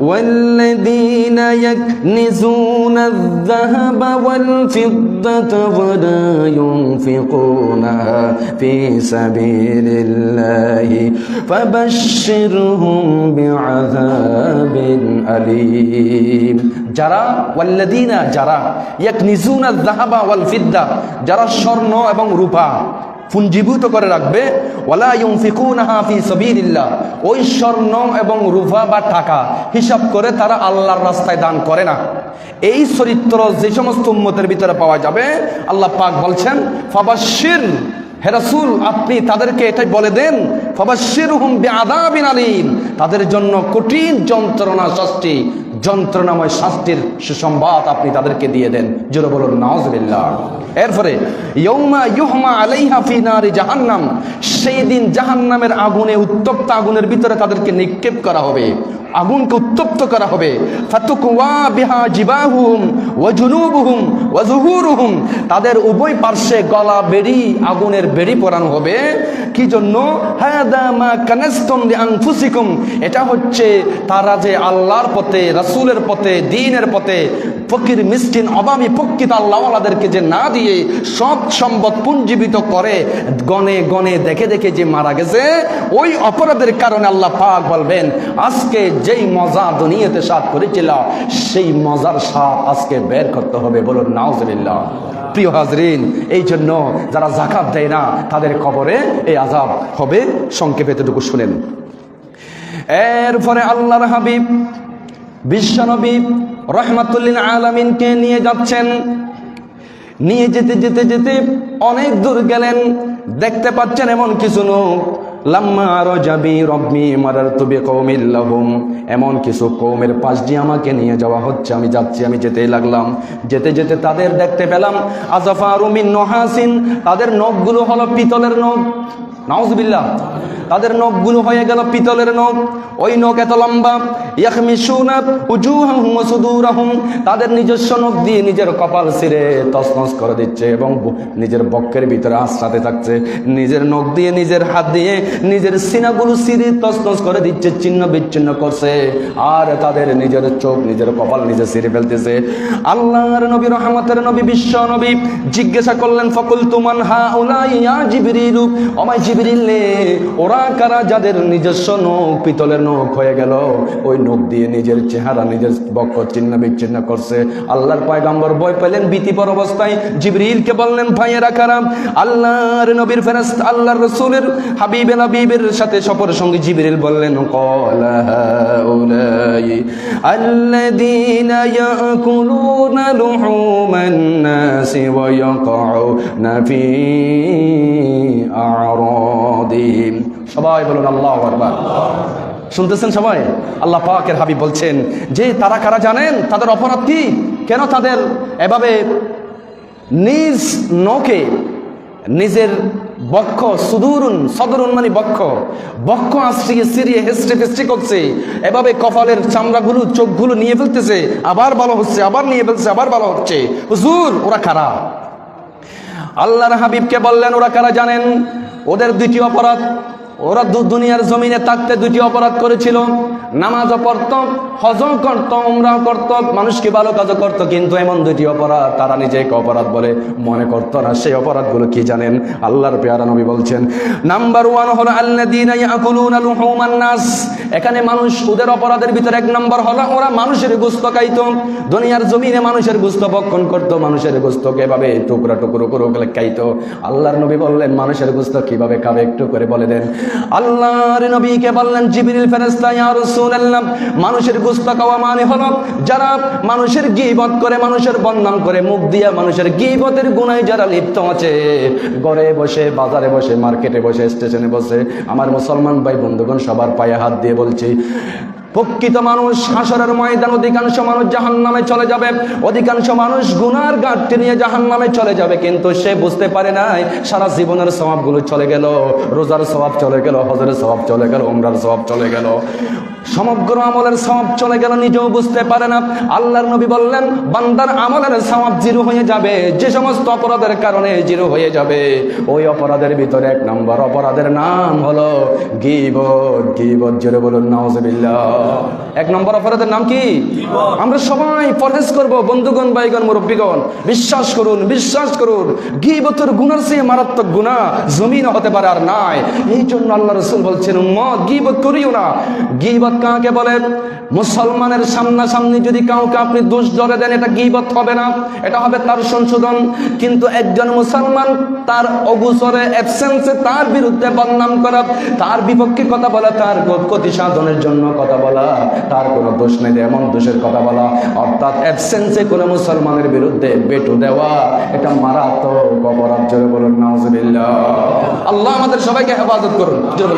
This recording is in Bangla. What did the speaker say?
والذين يكنزون الذهب والفضة ولا ينفقونها في سبيل الله فبشرهم بعذاب أليم যারা ওয়াল্লাদিনা যারা ইয়াকনিজুনা যাহাবা ওয়াল ফিদ্দা যারা স্বর্ণ এবং রূপা পুঞ্জীভূত করে রাখবে। ওই স্বর্ণ এবং রূপা বা টাকা হিসাব করে তারা আল্লাহর রাস্তায় দান করে না। এই চরিত্র যে সমস্ত উম্মতের ভিতরে পাওয়া যাবে, আল্লাহ পাক বলছেন ফাবাশির হে রাসূল, আপনি তাদেরকে এটাই বলে দেন ফাবাশিরহুম বিআযাবিন আলীম। তাদের জন্য কঠিন যন্ত্রণা শাস্তি যন্ত্রণাময় শাস্তির সুসংবাদ আপনি তাদেরকে দিয়ে দেন। জোরে বলুন নওয়াজ এরপরে ইয়ৌমা ইউহমা আলাইহা সেই দিন জাহান্নামের আগুনে, উত্তপ্ত আগুনের ভিতরে তাদেরকে নিক্ষেপ করা হবে। আগুনকে উত্তপ্ত করা হবে। তাদের উভয় পার্শ্বে গলা বেড়ি, আগুনের বেড়ি পরানো হবে। কি জন্য? এটা হচ্ছে তারা যে আল্লাহর পথে, রাসূলের পথে, দিনের পথে ফকির মিসকিন অভাবী প্রকৃত আল্লাহওয়ালাদেরকে যে না দিয়ে সব সম্পদ পুঞ্জীবিত করে, গনে গনে দেখে দেখে যে মারা গেছে, ওই অপরাধের কারণে আল্লাহ পাক বলবেন, আজকে যেই মজা দুনিয়াতে স্বাদ করেছিল, সেই মজার সাপ আজকে বের করতে হবে বলুন, নাউজুবিল্লাহ। প্রিয় হাজরিন, এই জন্য যারা জাকাত দেয় না, তাদের কবরে এই আজাব হবে, সংক্ষেপে এতটুকু শুনেন। এরপরে আল্লাহর হাবিব বিশ্বনবী রহমাতুল্লিন আলমিনকে নিয়ে যাচ্ছেন। নিয়ে যেতে যেতে যেতে অনেক দূর গেলেন, দেখতে পাচ্ছেন এমন কিছু লোক। এমন কিছু কৌমের পাশ দিয়ে আমাকে নিয়ে যাওয়া হচ্ছে, আমি যাচ্ছি, আমি যেতেই লাগলাম। যেতে যেতে তাদের দেখতে পেলাম আজফা রুমিন নহাসিন। তাদের নখগুলো হলো পিতলের নখ। নাউজবিল্লাহ। তাদের নখগুলো হয়ে গেল পিতলের নখ। ওই নখ এত লম্বা। তাদের নিজস্ব নখ দিয়ে নিজের কপাল ছিঁড়ে তছনছ করে দিচ্ছে এবং নিজের বক্ষের ভিতরে আশ্রাতে থাকছে। নিজের নখ দিয়ে নিজের হাত দিয়ে নিজের সিনাগুলো ছিঁড়ে তছনছ করে দিচ্ছে চিহ্ন বিচ্ছিন্ন করছে। আর তাদের নিজের চোখ, নিজের কপাল নিজে ছিঁড়ে ফেলতেছে। আল্লাহর নবী, রহমতের নবী, বিশ্ব নবী জিজ্ঞাসা করলেন ফকুল তুমান হা উলাই ইয়া জিবরিলু? আমায় জিবরিল ওরা কারা যাদের নিজস্ব নখ, পিতলের নখ হয়ে গেল? ওই নখ দিয়ে নিজের চেহারা, নিজের বক্ষ চিহ্ন বিচ্ছিন্ন করছে। আল্লাহর পয়গাম্বর ভয় পেলেন ভীতিপর অবস্থায় জিবরিলকে বললেন, ভাইয়েরা কারাম, আল্লাহর নবীর ফেরেস্ত আল্লাহর রসুলের হাবিবে নবীবের সাথে সফর সঙ্গে জিবরিল বললেন কলা হাউলাই الذين يأكلون لحوم الناس ويقعون في أعراضهم সবাই বলুন আল্লাহ আকবার শুনতেছেন সবাই আল্লাহ পাকের হাবিব বলছেন যে তারা কারা জানেন তাদের অপরাধ কি কেন তাদের এভাবে নিজ নখে নিজের বক্ষ, সুদূরুন, সদরুন মানে বক্ষ। বক্ষ আশ্রিয়ে সিরিয়ে হেস্টে ফেস্টে করছে। এভাবে কপালের চামড়াগুলো, চোখগুলো নিয়ে ফেলতেছে। আবার ভালো হচ্ছে, আবার নিয়ে ফেলছে, আবার ভালো হচ্ছে। হুজুর, ওরা খারাপ আল্লাহর হাবিবকে বললেন, ওরা কারা জানেন? ওদের দ্বিতীয় অপরাধ। ওরা দুনিয়ার জমিনে থাকতে দুটি অপরাধ করেছিল। নামাজও পড়ত, হজম করত উমরাও করত, মানুষকে ভালো কাজও করত, কিন্তু এমন দুটি অপরাধ তারা নিজেকে অপরাধ বলে মনে করতো না। সেই অপরাধগুলো কি জানেন? আল্লাহর পেয়ারা নবী বলছেন, নাম্বার ওয়ান হলো আল্লাহ দিন এখানে মানুষ ওদের অপরাধের ভিতরে এক নম্বর হলো ওরা মানুষের গোস্ত খাইত। দুনিয়ার জমিনে মানুষের গোস্ত ভক্ষণ করতো, মানুষের গোস্তকে এভাবে টুকরা টুকরো করে ওগুলো খাইতো। আল্লাহর নবী বললেন, মানুষের গোস্ত কীভাবে খাবে একটু করে বলে দেন। আল্লাহর নবীকে বললেন, জিবরিল ফেরেশতা, ইয়া রাসূলুল্লাহ, মানুষের গোস্ত খাওয়া মানে হলো যারা মানুষের গীবত করে, মানুষের বদনাম করে, মুখ দিয়া মানুষের গীবতের গুনায় যারা লিপ্ত আছে, ঘরে বসে, বাজারে বসে, মার্কেটে বসে, স্টেশনে বসে, আমার মুসলমান ভাই বন্ধুগণ সবার পায়ে হাত দিয়ে বলছি প্রকৃত মানুষ হাসরের ময়দান, অধিকাংশ মানুষ জাহান নামে চলে যাবে। অধিকাংশ মানুষ গুনার গাঁটটি নিয়ে জাহান নামে চলে যাবে, কিন্তু সে বুঝতে পারে নাই, সারা জীবনের স্বভাবগুলো চলে গেল, রোজার স্বভাব চলে গেল হজরের স্বভাব চলে গেল, উমরার স্বভাব চলে গেল। সমগ্র আমলের সওয়াব চলে গেল, নিজেও বুঝতে পারে না। আল্লাহর নবী বললেন, বান্দার আমলের সওয়াব জিরো হয়ে যাবে, যে সমস্ত অপরাধের কারণে জিরো হয়ে যাবে। ওই অপরাধের ভিতরে এক নম্বর অপরাধের নাম হলো গিবত। গিবত জোরে বলুন, নাউজুবিল্লাহ। এক নম্বর অপরাধের নাম কি? আমরা সবাই পরহেজ করব, বন্ধুগণ, ভাইগণ, মুরব্বীগণ। বিশ্বাস করুন বিশ্বাস করুন। গিবতের গুনার চেয়ে মারাত্মক গুনাহ জমিন হতে পারে আর নাই। এই জন্য আল্লাহ রসুল বলছেন, উম্মত, গিবত করিও না। গিবত কাকে বলে? মুসলমানের সামনাসামনি যদি কাউকে আপনি দোষ ধরে দেন, এটা গিবত হবে না, এটা হবে তার সংশোধন। কিন্তু একজন মুসলমান তার অগুসরে অ্যাবসেন্সে তার বিরুদ্ধে বদনাম করা, তার বিপক্ষে কথা বলা, তার ক্ষতি সাধনের জন্য কথা বলা। তার কোনো দোষ নেই এমন দোষের কথা বলা অর্থাৎ অ্যাবসেন্সে কোনো মুসলমানের বিরুদ্ধে বেটু দেওয়া, এটা মারাত্মক অপরাধ, জোরে বলুন, নাউজুবিল্লাহ আল্লাহ আমাদের সবাইকে হেফাজত করুন, জোরে।